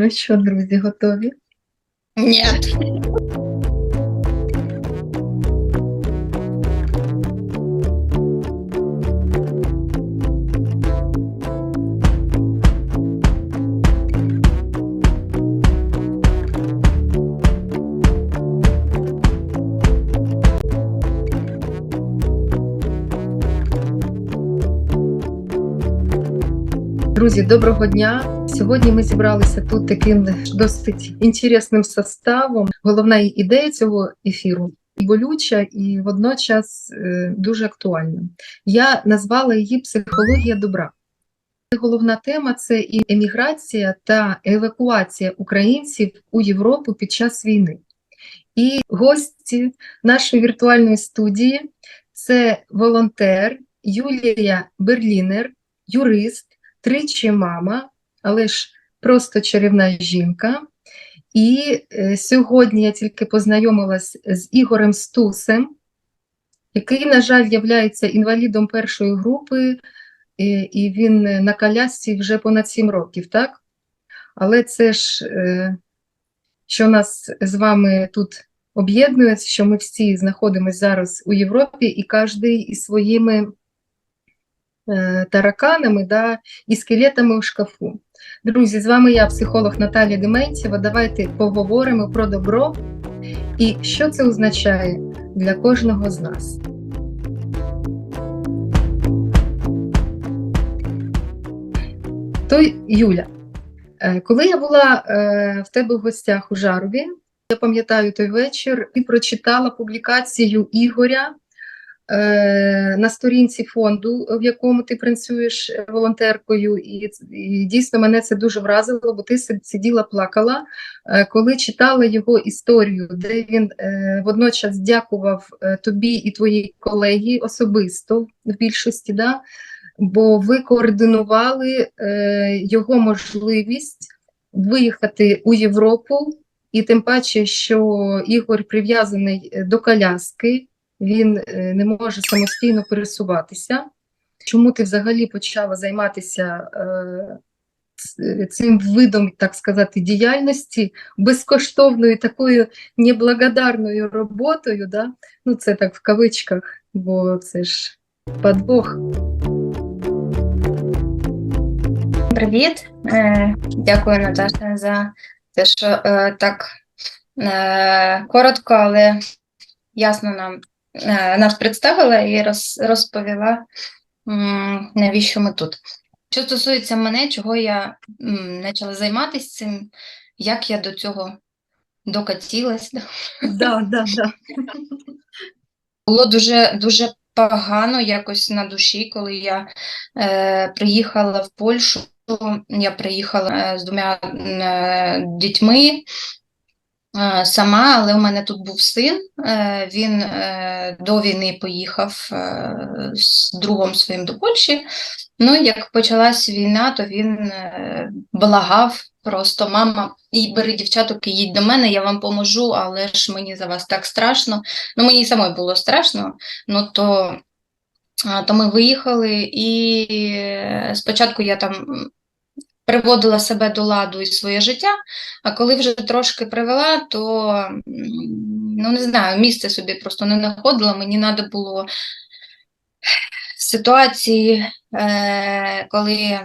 Ну що, друзі, готові? Ні. Друзі, доброго дня. Сьогодні ми зібралися тут таким досить інтересним составом. Головна ідея цього ефіру і болюча, і водночас е, дуже актуальна. Я назвала її психологія добра. Головна тема це і еміграція та евакуація українців у Європу під час війни. І гості нашої віртуальної студії це волонтер Юлія Берлінер, юрист, тричі мама, але ж просто чарівна жінка. І е, сьогодні я тільки познайомилась з Ігорем Стусем, який, на жаль, є інвалідом першої групи, і, він на колясці вже понад 7 років, так? Але це ж, е, що нас з вами тут об'єднує, що ми всі знаходимося зараз у Європі, і кожен із своїми тараканами да, і скелетами у шкафу. Друзі, з вами я, психолог Наталія Дементьєва. Давайте поговоримо про добро і що це означає для кожного з нас. То, Юля, е, коли я була е, в тебе в гостях у Жарові, я пам'ятаю той вечір, ти прочитала публікацію Ігоря е, на сторінці фонду, в якому ти працюєш волонтеркою, і, і дійсно мене це дуже вразило, бо ти сиділа, плакала, е, коли читала його історію, де він е, водночас дякував е, тобі і твоїй колегі особисто в більшості. Да? Бо ви координували е, його можливість виїхати у Європу, і тим паче, що Ігор прив'язаний е, до коляски, він е, не може самостійно пересуватися. Чому ти взагалі почала займатися е, цим видом, так сказати, діяльності, безкоштовною такою неблагодарною роботою? Да? Ну, це так в кавичках, бо це ж подвох. Привіт. Е, дякую, Наташа, за те, що е, так е, коротко, але ясно нам е, нас представила і роз, розповіла, навіщо ми тут. Що стосується мене, чого я почала займатися цим, як я до цього докатилась. Да, да, да. Було дуже дуже погано якось на душі, коли я е, приїхала в Польщу. Я приїхала е, з двома е, дітьми е, сама, але у мене тут був син. Е, він е, до війни поїхав е, з другом своїм до Польщі. Ну, як почалась війна, то він е, благав просто мама, і бери дівчаток і їдь до мене, я вам поможу, але ж мені за вас так страшно. Ну, мені самой було страшно, ну то, то ми виїхали, і е, спочатку я там приводила себе до ладу і своє життя, а коли вже трошки привела, то ну не знаю, місце собі просто не знаходила. Мені треба було ситуації, е, коли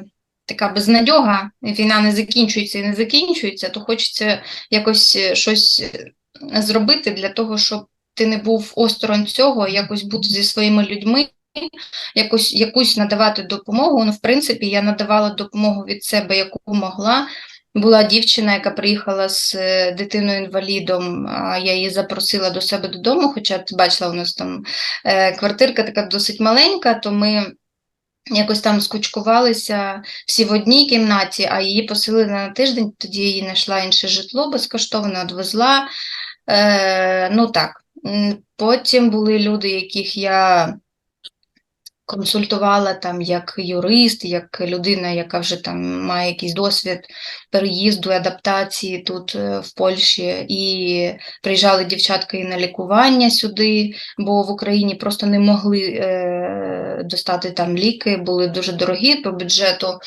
така безнадьога, війна не закінчується і не закінчується, то хочеться якось е, щось е, зробити для того, щоб ти не був осторонь цього, якось бути зі своїми людьми, якось якусь надавати допомогу. Ну, в принципі, я надавала допомогу від себе, яку могла. Була дівчина, яка приїхала з е, дитиною-інвалідом, я її запросила до себе додому, хоча ти бачила, у нас там е, квартирка така досить маленька, то ми якось там скучкувалися всі в одній кімнаті, а її поселили на тиждень, тоді їй знайшла інше житло безкоштовно, відвезла. Е, ну так. Потім були люди, яких я консультувала там як юрист, як людина, яка вже там має якийсь досвід переїзду, адаптації тут е, в Польщі, і приїжджали дівчатки і на лікування сюди, бо в Україні просто не могли е, достати там ліки, були дуже дорогі по бюджету.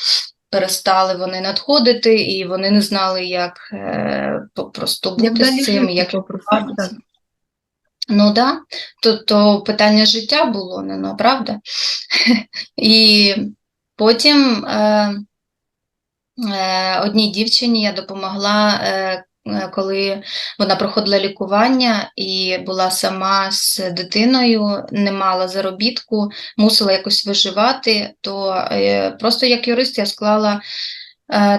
перестали вони надходити, і вони не знали, як е, просто бути далі з цим, як. Ну да, то, то питання життя було, не ну, правда? І потім е, е, одній дівчині я допомогла, е, е, коли вона проходила лікування і була сама з дитиною, не мала заробітку, мусила якось виживати, то е, просто як юрист я склала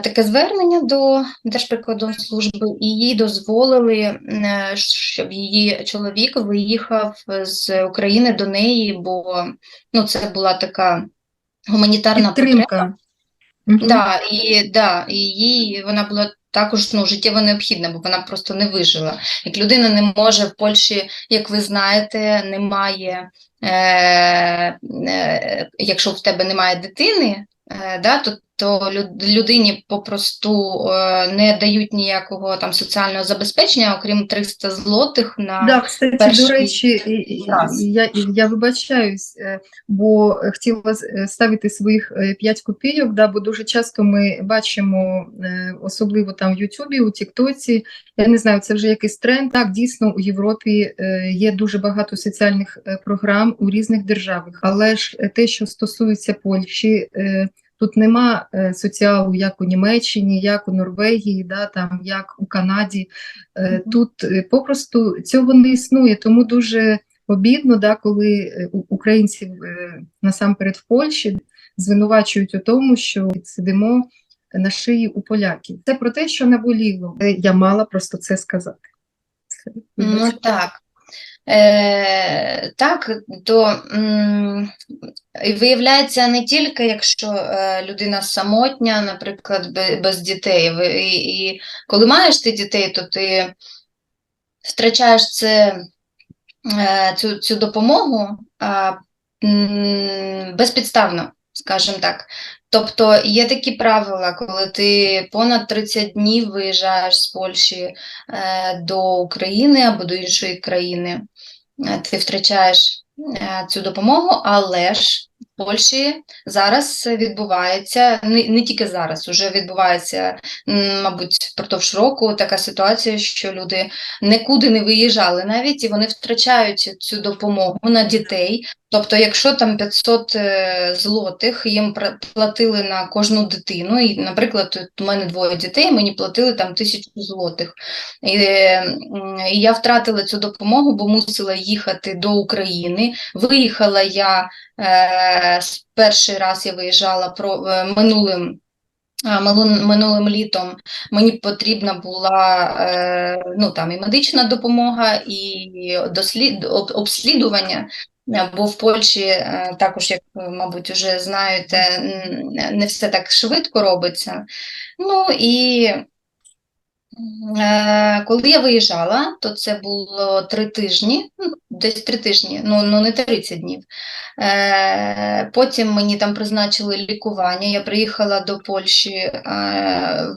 таке звернення до Держприкордонслужби, і їй дозволили, е, щоб її чоловік виїхав з України до неї, бо ну, це була така гуманітарна потреба. Підтримка. Мгм. Да, і, да, і їй вона була також ну, життєво необхідна, бо вона просто не вижила. Як людина не може в Польщі, як ви знаєте, немає, е, е, якщо в тебе немає дитини, е, да, то, то люд- людині попросту е, не дають ніякого там соціального забезпечення, окрім 300 злотих на Да, кстати, перший до речі, раз. я, я вибачаюсь, е, бо хотіла е, ставити своїх 5 копійок, да, бо дуже часто ми бачимо, особливо там в Ютубі, у Тіктоці, я не знаю, це вже якийсь тренд. Так, дійсно, у Європі є дуже багато соціальних програм у різних державах, але ж те, що стосується Польщі, Тут нема е, соціалу, як у Німеччині, як у Норвегії, да, там, як у Канаді. Е, Тут е, попросту цього не існує, тому дуже обідно, да, коли українців е, насамперед в Польщі звинувачують у тому, що сидимо на шиї у поляків. Це про те, що наболіло. Я мала просто це сказати. Ну так. Е, так, то м, виявляється не тільки якщо е, людина самотня, наприклад, без, дітей. І, і коли маєш ти дітей, то ти втрачаєш це, е, цю, цю допомогу м, безпідставно, скажімо так. Тобто є такі правила, коли ти понад 30 днів виїжджаєш з Польщі е, до України або до іншої країни, е, ти втрачаєш е, цю допомогу, але ж в Польщі зараз відбувається, не, не тільки зараз, уже відбувається, мабуть, впродовж року така ситуація, що люди нікуди не виїжджали навіть, і вони втрачають цю допомогу на дітей. Тобто, якщо там 500 е, злотих їм платили на кожну дитину, і, наприклад, у мене двоє дітей, мені платили там тисячу злотих. І, е, і я втратила цю допомогу, бо мусила їхати до України. Виїхала я е, перший раз я виїжджала про е, минулим. минулим- Минулим літом мені потрібна була е, ну, там, і медична допомога, і дослід, обслідування, Е, бо в Польщі е, також, як ви, мабуть, вже знаєте, не все так швидко робиться. Ну і Е, Коли я виїжджала, то це було три тижні, ну, десь три тижні, ну, ну не 30 днів. Е, Потім мені там призначили лікування. Я приїхала до Польщі,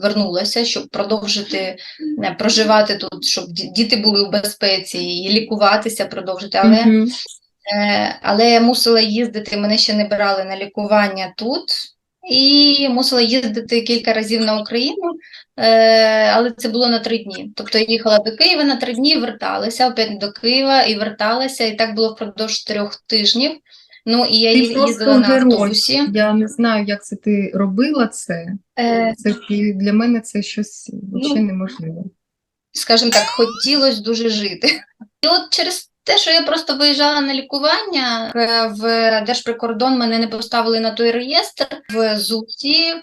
вернулася, щоб продовжити проживати тут, щоб діти були у безпеці і лікуватися, продовжити. Але Мгм. Е, Але я мусила їздити, мене ще не брали на лікування тут, і мусила їздити кілька разів на Україну, е, але це було на три дні. Тобто я їхала до Києва на три дні, верталася, опять до Києва і верталася, і так було впродовж трьох тижнів. Ну, і я Ти їздила на герой. Я не знаю, як це ти робила це. Е, Це для мене це щось взагалі Ну, неможливе. скажімо так, хотілося дуже жити. І от через те, що я просто виїжджала на лікування, е, в Держприкордон мене не поставили на той реєстр, в ЗУСі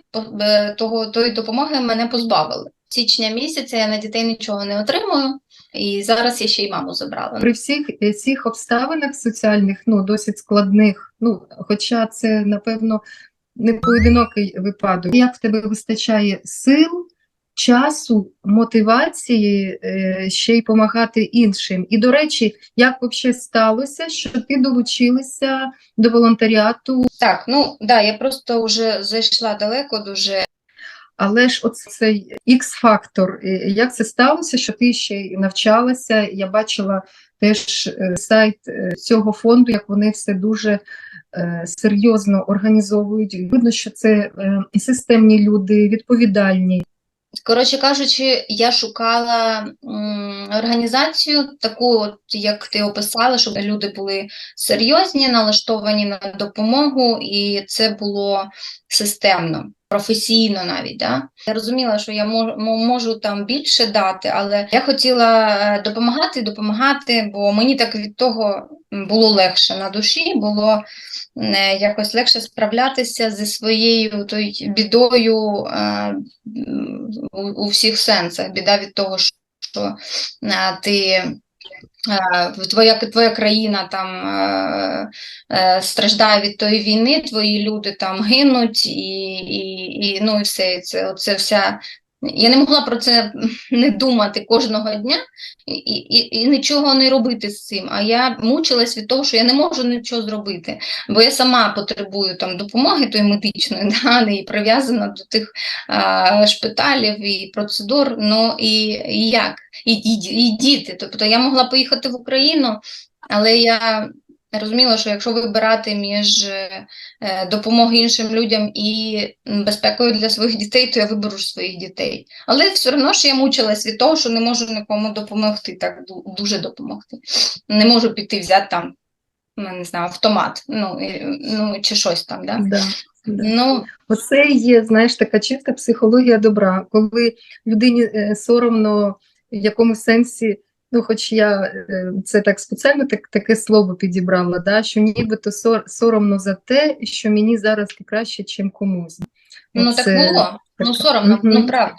е, того, тої допомоги мене позбавили. Січня місяця я на дітей нічого не отримую, і зараз я ще й маму забрала. При всіх е, цих обставинах соціальних, ну досить складних, ну хоча це напевно не поодинокий випадок. Як в тебе вистачає сил, часу, мотивації е, ще й допомагати іншим? І до речі, як взагалі сталося, що ти долучилася до волонтеріату? Так, ну да, я просто вже зайшла далеко дуже. Але ж оцей X-фактор, е, як це сталося, що ти ще й навчалася? Я бачила теж е, сайт цього фонду, як вони все дуже серйозно організовують. Видно, що це системні люди, відповідальні. Коротше кажучи, я шукала організацію, таку, от, як ти описала, щоб люди були серйозні, налаштовані на допомогу, і це було системно, професійно навіть. Да? Я розуміла, що я можу, там більше дати, але я хотіла е, допомагати, допомагати, бо мені так від того було легше на душі, було е, якось легше справлятися зі своєю той, бідою е, у, у всіх сенсах. Біда від того, що е, ти. Е, Твоя, твоя країна там е, е, страждає від тої війни, твої люди там гинуть, і, і, і, ну, і все це, оце вся. Я не могла про це не думати кожного дня і, і, і нічого не робити з цим. А я мучилась від того, що я не можу нічого зробити, бо я сама потребую там допомоги тої медичної, да, і прив'язана до тих а, шпиталів і процедур. Ну і, і як? І, і, і діти. Тобто я могла поїхати в Україну, але я розуміла, що якщо вибирати між е, допомогою іншим людям і безпекою для своїх дітей, то я виберу своїх дітей. Але все одно ж я мучилась від того, що не можу нікому допомогти, так дуже допомогти. Не можу піти взяти там, ну, не знаю, автомат, ну, ну чи щось там. Да? Да. Ну, Оце є, знаєш, така чиста психологія добра, коли людині е, соромно в якомусь сенсі, ну, хоч я е, це так спеціально так, таке слово підібрала, да, що нібито сор- соромно за те, що мені зараз краще, чим комусь. ну так було. Ну, соромно, Мгм. ну правда.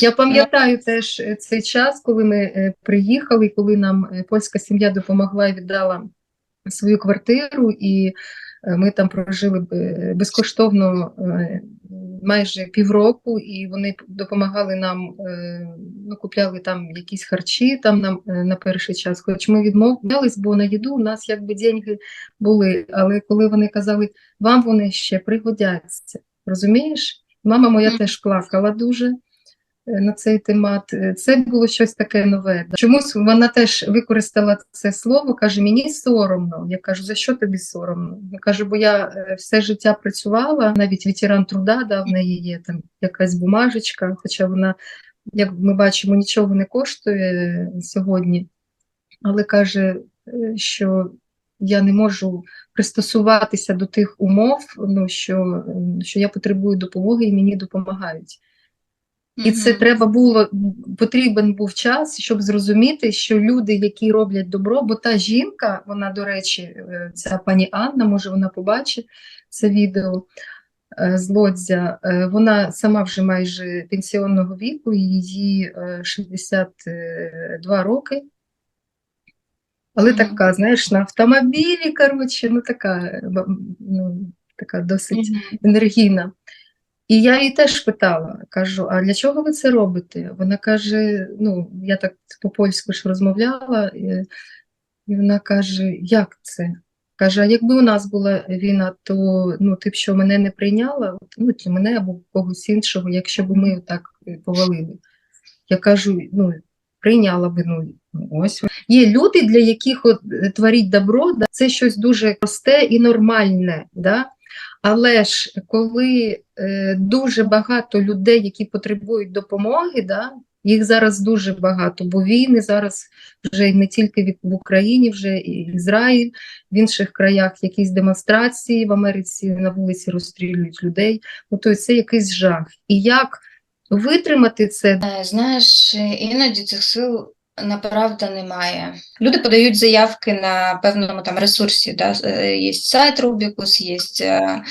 Я пам'ятаю теж е, цей час, коли ми е, приїхали, коли нам польська сім'я допомогла і віддала свою квартиру, і ми там прожили безкоштовно майже півроку, і вони допомагали нам, е, ну, купляли там якісь харчі там нам е, на перший час. Хоч ми відмовлялись, бо на їду у нас якби деньги були. Але коли вони казали, вам вони ще пригодяться, розумієш? Мама моя теж плакала дуже на цей темат. Е, Це було щось таке нове. Чомусь вона теж використала це слово, каже, мені соромно. Я кажу, за що тобі соромно? Я кажу, бо я е, все життя працювала, навіть ветеран труда, да, в неї там якась бумажечка, хоча вона, як ми бачимо, нічого не коштує сьогодні. Але каже, е, що я не можу пристосуватися до тих умов, ну, що, що я потребую допомоги і мені допомагають. І це треба було, потрібен був час, щоб зрозуміти, що люди, які роблять добро, бо та жінка, вона, до речі, е, ця пані Анна, може вона побачить це відео е, з Лодзя, е, вона сама вже майже пенсіонного віку, її е, 62 роки. Але така, знаєш, на автомобілі, коротше, ну така, ну, така досить енергійна. І я її теж питала, кажу, а для чого ви це робите? Вона каже, ну, я так по-польську ж розмовляла, і, вона каже, як це? Каже, а якби у нас була війна, то ну, ти б що мене не прийняла, ну, чи мене або когось іншого, якщо б ми так повалили. Я кажу, ну, прийняла би, ну, ось. Є люди, для яких от, е, творіть добро, да, це щось дуже просте і нормальне, да? Але ж коли е, дуже багато людей, які потребують допомоги, да, їх зараз дуже багато, бо війни зараз вже не тільки в Україні, вже і Ізраїль, в інших краях якісь демонстрації, в Америці на вулиці розстрілюють людей. Ну, то це якийсь жах. І як витримати це? Е, Знаєш, іноді цих сил направда немає. Люди подають заявки на певному там ресурсі. Да? е, Є сайт Rubicus, є е,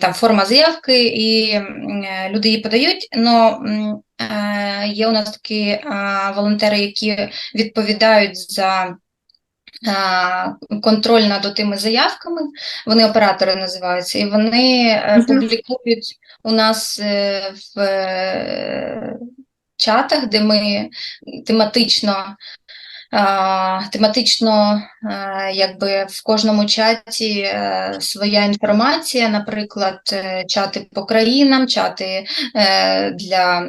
там форма заявки, і е, люди її подають. Но є у нас такі волонтери, які відповідають за. Контроль над тими заявками, вони оператори називаються, і вони публікують у нас в чатах, де ми тематично, тематично якби в кожному чаті е, своя інформація, наприклад, е, чати по країнам, чати е, для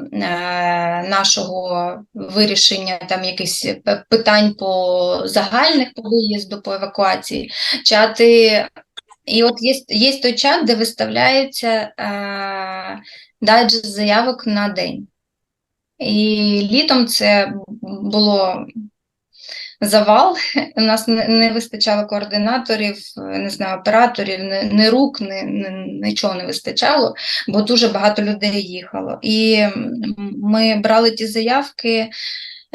нашого вирішення там якихось питань по загальних по виїзду, по евакуації, чати І от є, є той чат, де виставляється дайджест заявок на день. І літом це було завал. У нас не, вистачало координаторів, не знаю, операторів, не, рук, не, нічого не вистачало, бо дуже багато людей їхало. І ми брали ті заявки.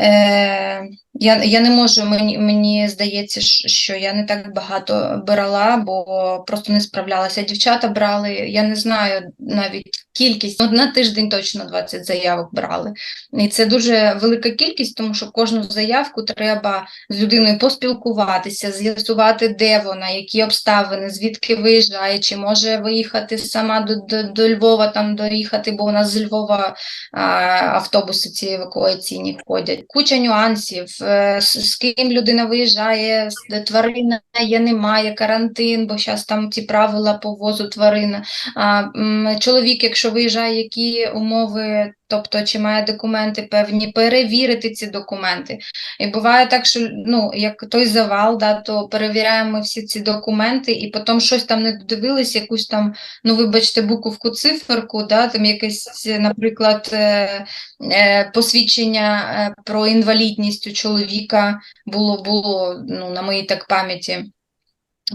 Е, я, я не можу, мені, мені здається, що я не так багато брала, бо просто не справлялася. Дівчата брали, я не знаю навіть кількість, ну, на тиждень точно 20 заявок брали. І це дуже велика кількість, тому що кожну заявку треба з людиною поспілкуватися, з'ясувати, де вона, які обставини, звідки виїжджає, чи може виїхати сама до, до, до Львова, там доїхати, бо у нас з Львова а, автобуси ці евакуаційні ходять. Куча нюансів, з, з ким людина виїжджає, тварина є, немає, карантин, бо зараз там ті правила по возу тварин. А, чоловік, якщо виїжджає, які умови, тобто чи має документи певні, перевірити ці документи. І буває так, що ну, як той завал, да, то перевіряємо всі ці документи, і потім щось там не додивились, якусь там, ну вибачте, буковку, циферку, да, там якесь, наприклад, е, е, посвідчення е, про інвалідність у чоловіка було, було ну, на моїй так пам'яті.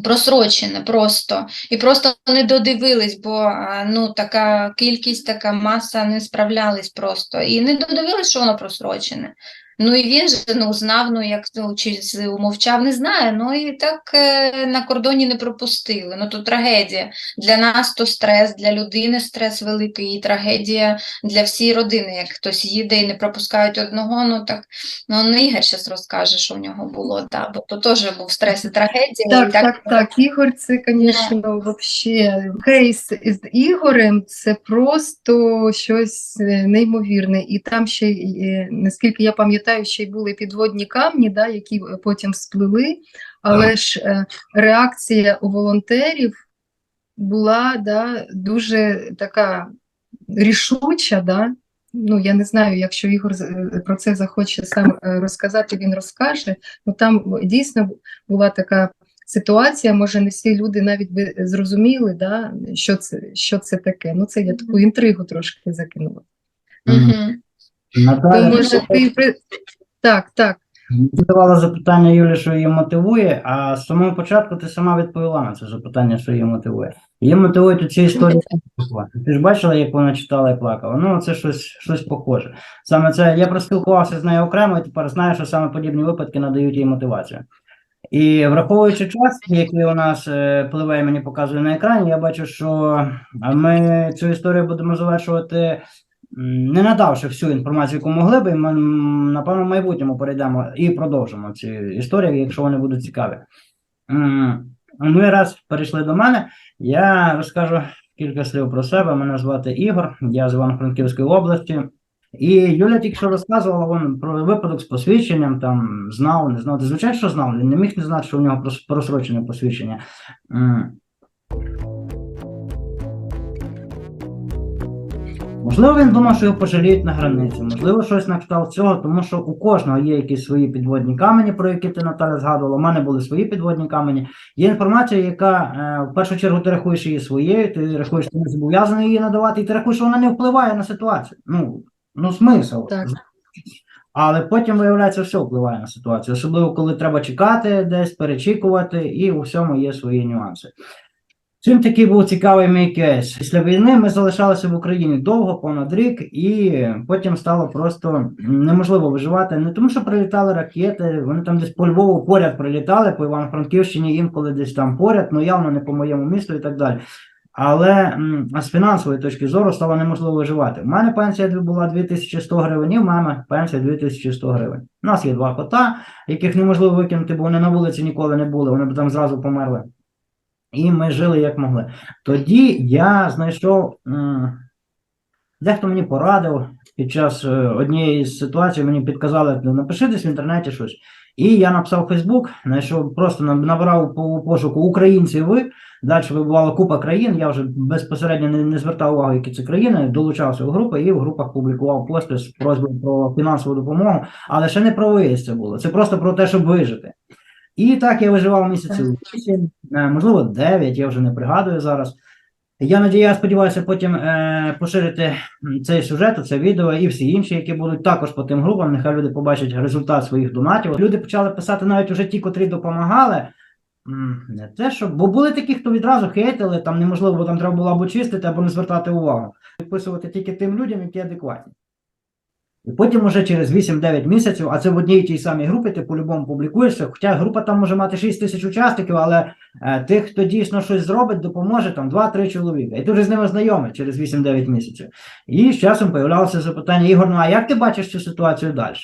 Просрочене просто. І просто не додивились, бо ну, така кількість, така маса не справлялись просто. І не додивились, що воно просрочене. Ну і він же ну, знав, ну як ну, чи умовчав, не знає. Ну і так е, на кордоні не пропустили. Ну то трагедія. Для нас то стрес, для людини стрес великий, і трагедія для всієї родини. Як хтось їде і не пропускають одного, ну так ну не Ігор зараз розкаже, що в нього було, да, бо то теж був стрес і трагедія. Так, і так, так. Ігор, це, звісно, вообще кейс із Ігорем це просто щось е, неймовірне. І там ще, е, наскільки я пам'ятаю, ще й були підводні камні, да, які е, потім сплили. Але ж е, реакція у волонтерів була да, дуже така рішуча. Да? Ну, я не знаю, якщо Ігор е, про це захоче сам розказати, він розкаже. Ну, там дійсно була така ситуація, може, не всі люди навіть би зрозуміли, да, що це, що це таке. Ну, це я таку інтригу трошки закинула. Мгм. То, Наталя, може, ти... Так, так. ти давала запитання Юлі, що її мотивує, а з самого початку ти сама відповіла на це запитання, що її мотивує. Її мотивують у цій історії. Ти ж бачила, як вона читала і плакала? Ну, це щось, щось похоже. Саме це я проспілкувався з нею окремо, і тепер знаю, що саме подібні випадки надають їй мотивацію. І враховуючи час, який у нас е, пливе і мені показує на екрані, я бачу, що ми цю історію будемо завершувати, не надавши всю інформацію, яку могли би, ми, напевно, в майбутньому перейдемо і продовжимо ці історії, якщо вони будуть цікаві. Ми раз перейшли до мене, я розкажу кілька слів про себе. Мене звати Ігор, я з Івано-Франківської області. І Юля тільки що розказувала вон, про випадок з посвідченням, там знав, не знав. Звичайно, що знав, він не міг не знати, що у нього прос- просрочене посвідчення. Можливо, він думав, що його пожаліють на границі, можливо, щось на кшталт цього, тому що у кожного є якісь свої підводні камені, про які ти Наталя згадувала. У мене були свої підводні камені. Є інформація, яка е, в першу чергу ти рахуєш її своєю, ти рахуєш, що не зобов'язаний її надавати, і ти рахуєш, що вона не впливає на ситуацію. Ну, ну смисл. Так. Але потім виявляється, все впливає на ситуацію, особливо коли треба чекати десь, перечікувати, і у всьому є свої нюанси. Чим такий був цікавий мій кейс? Після війни ми залишалися в Україні довго, понад рік, і потім стало просто неможливо виживати. Не тому, що прилітали ракети, вони там десь по Львову поряд прилітали, по Івано-Франківщині інколи десь там поряд, ну явно не по моєму місту і так далі. Але з фінансової точки зору стало неможливо виживати. У мене пенсія була 2100 гривень, і в мами пенсія 2100 гривень. У нас є два кота, яких неможливо викинути, бо вони на вулиці ніколи не були, вони б там зразу померли. І ми жили як могли. Тоді я знайшов, дехто мені порадив під час е, однієї з ситуацій, мені підказали, «Ну, напиши десь в інтернеті щось. І я написав Фейсбук, знайшов, просто набрав по пошуку українці ви. Далі вибувала купа країн. Я вже безпосередньо не, не звертав увагу, які це країни, долучався в групи і в групах публікував пости з просьбою про фінансову допомогу, але ще не про виїзд це було. Це просто про те, щоб вижити. І так я виживав місяців 8, е, можливо, 9, я вже не пригадую зараз. Я надію, я сподіваюся потім е, поширити цей сюжет, це відео і всі інші, які будуть також по тим групам. Нехай люди побачать результат своїх донатів. Люди почали писати навіть уже ті, котрі допомагали. Не те, що, бо були такі, хто відразу хейтили, там неможливо, бо там треба було або чистити, або не звертати увагу. Підписувати тільки тим людям, які адекватні. І потім уже через 8-9 місяців, а це в одній тій самій групі, ти по-любому публікуєшся, хоча група там може мати 6 тисяч учасників, але е, тих, хто дійсно щось зробить, допоможе там 2-3 чоловіка. І ти вже з ними знайомий через 8-9 місяців. І з часом появлялося запитання, Ігор, ну а як ти бачиш цю ситуацію далі?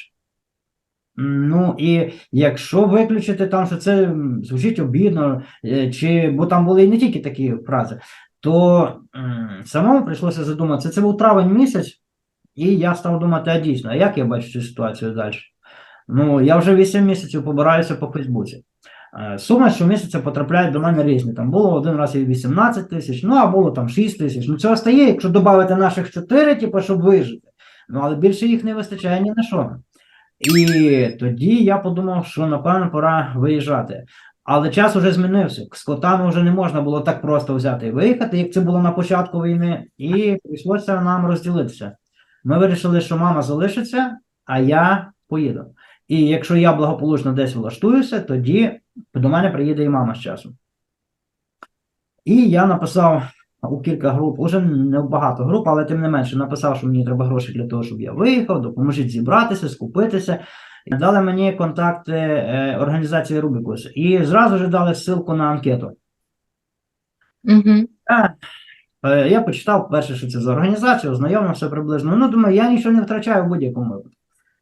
Ну і якщо виключити там, що це звучить обідно, е, чи бо там були і не тільки такі фрази, то м, самому прийшлося задуматися. Це був травень місяць, і я став думати, а дійсно, а як я бачу цю ситуацію далі? Ну, я вже 8 місяців побираюся по Фейсбуці. Е, Суми щомісяця потрапляють до мене різні. Там було один раз і 18 тисяч, ну а було там 6 тисяч. Ну, цього стає, якщо додати наших 4, типу, щоб вижити. Ну, але більше їх не вистачає ні на що. І тоді я подумав, що напевно пора виїжджати. Але час уже змінився. З котами вже не можна було так просто взяти і виїхати, як це було на початку війни, і прийшлося нам розділитися. Ми вирішили, що мама залишиться, а я поїду. І якщо я благополучно десь влаштуюся, тоді до мене приїде і мама з часом. І я написав у кілька груп, уже не в багато груп, але тим не менше, написав, що мені треба гроші для того, щоб я виїхав, допоможіть зібратися, скупитися. Дали мені контакти е, організації Рубікус. І зразу ж дали ссылку на анкету. Угу. Е, Я почитав перше, що це за організація, ознайомився приблизно. Ну, думаю, я нічого не втрачаю в будь-якому випадку.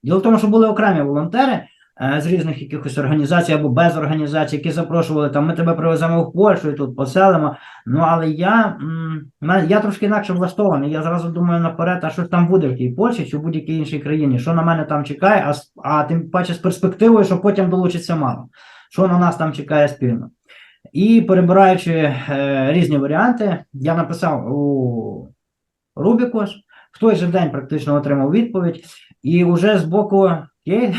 Діло в тому, що були окремі волонтери е, з різних якихось організацій або без організацій, які запрошували, там, ми тебе привеземо в Польщу і тут поселимо. Ну, але я, я трошки інакше влаштований. Я зразу думаю наперед, а що там буде в тій Польщі чи в будь-якій іншій країні, що на мене там чекає, а, а тим паче з перспективою, що потім долучиться мама. Що на нас там чекає спільно. І перебираючи е, різні варіанти, я написав у Рубікос, в той же день практично отримав відповідь, і вже з боку Ке-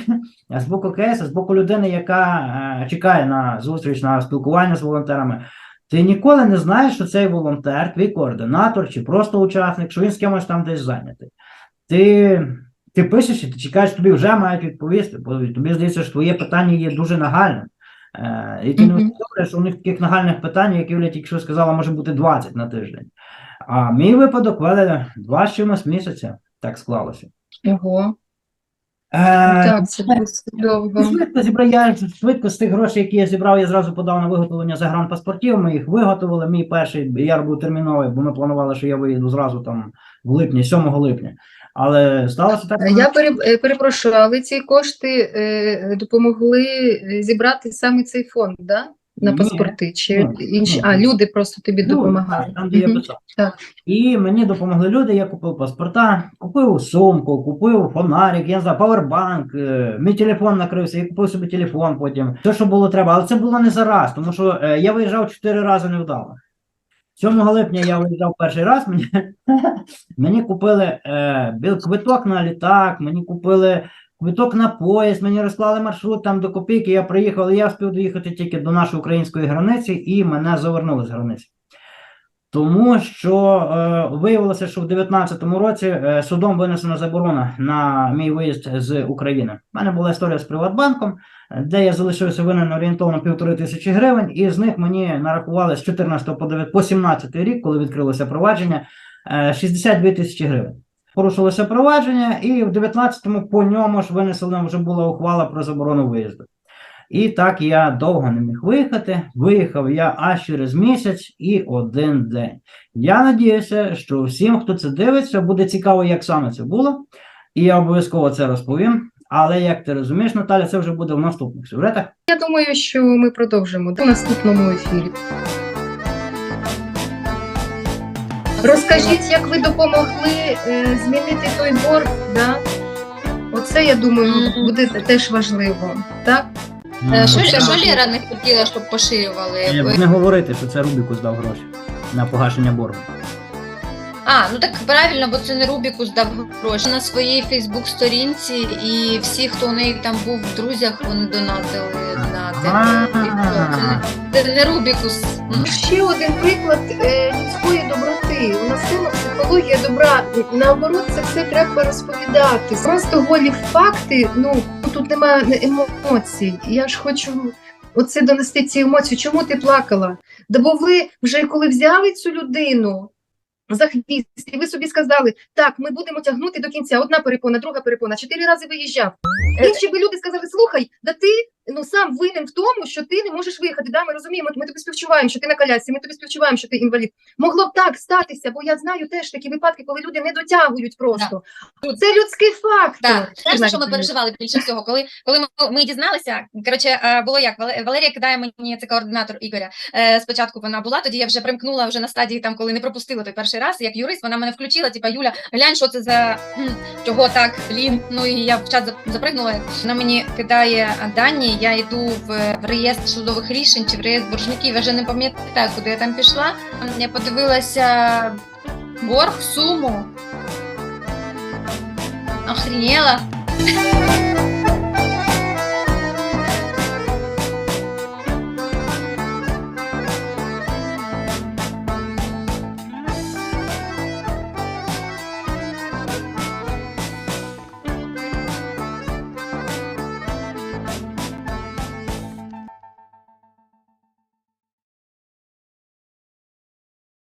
з боку КС, з боку людини, яка е, чекає на зустріч, на спілкування з волонтерами, ти ніколи не знаєш, що цей волонтер, твій координатор чи просто учасник, що він з кимось там десь зайнятий. Ти, ти пишеш і ти чекаєш, тобі вже мають відповісти, бо тобі здається, що твоє питання є дуже нагальним. Е, і ти не усвідомлюєш, що у них таких нагальних питань, як Юля тільки що сказала, може бути 20 на тиждень. А мій випадок вели два з чимось місяця, так склалося. Ого. Е, Так, це довго. Швидко зібрав я швидко з тих грошей, які я зібрав, я зразу подав на виготовлення загранпаспортів. Ми їх виготовили. Мій перший я робив терміновий, бо ми планували, що я виїду зразу там в липні, 7 липня. Але сталося так. Я пере- е, перепрошую, але ці кошти е, допомогли е, зібрати саме цей фонд, да? На Ні. паспорти чи Ну, інші. ну, А, люди просто тобі Ну, допомагали. Там, де я писав. Так. І мені допомогли люди, я купив паспорта, купив сумку, купив фонарик, я не знаю, павербанк, е, мій телефон накрився, я купив собі телефон потім. Те, що було треба, але це було не зараз, тому що е, я виїжджав чотири рази невдало. 7 липня я виїжджав перший раз, мені, мені купили е, квиток на літак, мені купили квиток на поїзд, мені розклали маршрут там до копійки, я приїхав, і я встиг доїхати тільки до нашої української границі, і мене завернули з границі. Тому що е, виявилося, що в 2019 році е, судом винесена заборона на мій виїзд з України. У мене була історія з Приватбанком, де я залишився винен орієнтовно півтори тисячі гривень, і з них мені нарахували з 14 по 9 по 17 рік, коли відкрилося провадження, е, 62 тисячі гривень. Порушилося провадження, і в 19-му по ньому ж винесена вже була ухвала про заборону виїзду. І так я довго не міг виїхати. Виїхав я аж через місяць і один день. Я надіюся, що всім, хто це дивиться, буде цікаво, як саме це було. І я обов'язково це розповім. Але як ти розумієш, Наталя, це вже буде в наступних сюжетах. Я думаю, що ми продовжимо в наступному ефірі. Розкажіть, як ви допомогли е, змінити той борг, да? Оце, я думаю, Мгм. буде теж важливо, так? Е, Що, що так. Не хотіла, щоб поширювали? Е, Не говорити, що це Рубіку здав гроші на погашення боргу. А, ну так правильно, бо це не Рубіку здав гроші на своїй Фейсбук-сторінці, і всі, хто у неї там був в друзях, вони донатили на А. те. Це не Рубікус. М. Ще один приклад е, людської доброти. У нас тема психологія добра. Наоборот, це все треба розповідати. Просто голі факти. Ну тут немає емоцій. Я ж хочу оце донести ці емоції. Чому ти плакала? Да бо ви вже коли взяли цю людину. За хвіст, і ви собі сказали, так, ми будемо тягнути до кінця. Одна перепона, друга перепона, чотири рази виїжджав. Інші би люди сказали: слухай, да ти ну сам винен в тому, що ти не можеш виїхати. Да, ми розуміємо, ми тобі співчуваємо, що ти на колясці, ми тобі співчуваємо, що ти інвалід. Могло б так статися, бо я знаю теж такі випадки, коли люди не дотягують просто. Це людський фактор. Так, знаєш, що ми переживали більше всього? Коли, коли ми, ми дізналися, коротше, е, було як, Вале- Валерія кидає мені, це координатор Ігоря, е, спочатку вона була, тоді я вже примкнула вже на стадії, там, коли не пропустила той перший раз, як юрист, вона мене включила, типа, Юля, глянь, що це за, чого так, блін, ну і я в чат запригнула, вона мені кидає дані, я йду в, реєстр судових рішень чи в реєстр боржників, я вже не пам'ятаю, куди я там пішла, я подивилася борг, суму, охренела,